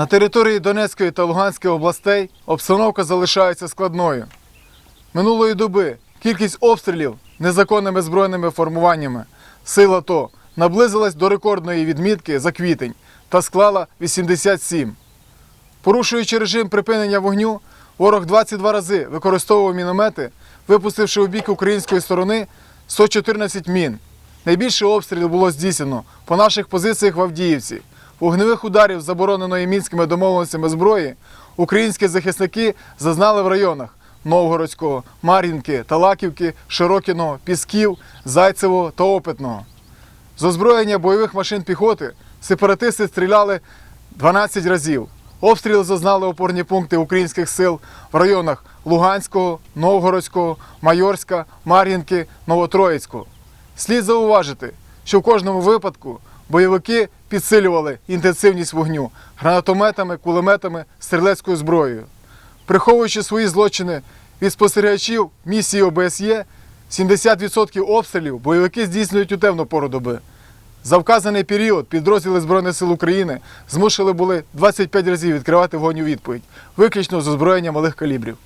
На території Донецької та Луганської областей обстановка залишається складною. Минулої доби кількість обстрілів незаконними збройними формуваннями сил АТО наблизилась до рекордної відмітки за квітень та склала 87. Порушуючи режим припинення вогню, ворог 22 рази використовував міномети, випустивши у бік української сторони 114 мін. Найбільше обстрілів було здійснено по наших позиціях в Авдіївці. Вогневих ударів забороненої мінськими домовленостями зброї українські захисники зазнали в районах Новгородського, Мар'їнки, Талаківки, Широкіного, Пісків, Зайцевого та Опитного. З озброєння бойових машин піхоти сепаратисти стріляли 12 разів. Обстріли зазнали опорні пункти українських сил в районах Луганського, Новгородського, Майорська, Мар'їнки, Новотроїцького. Слід зауважити, що в кожному випадку бойовики підсилювали інтенсивність вогню гранатометами, кулеметами, стрілецькою зброєю. Приховуючи свої злочини від спостерігачів місії ОБСЄ, 70% обстрілів бойовики здійснюють у темну пору доби. За вказаний період підрозділи Збройних сил України змушили були 25 разів відкривати вогонь у відповідь, виключно з озброєння малих калібрів.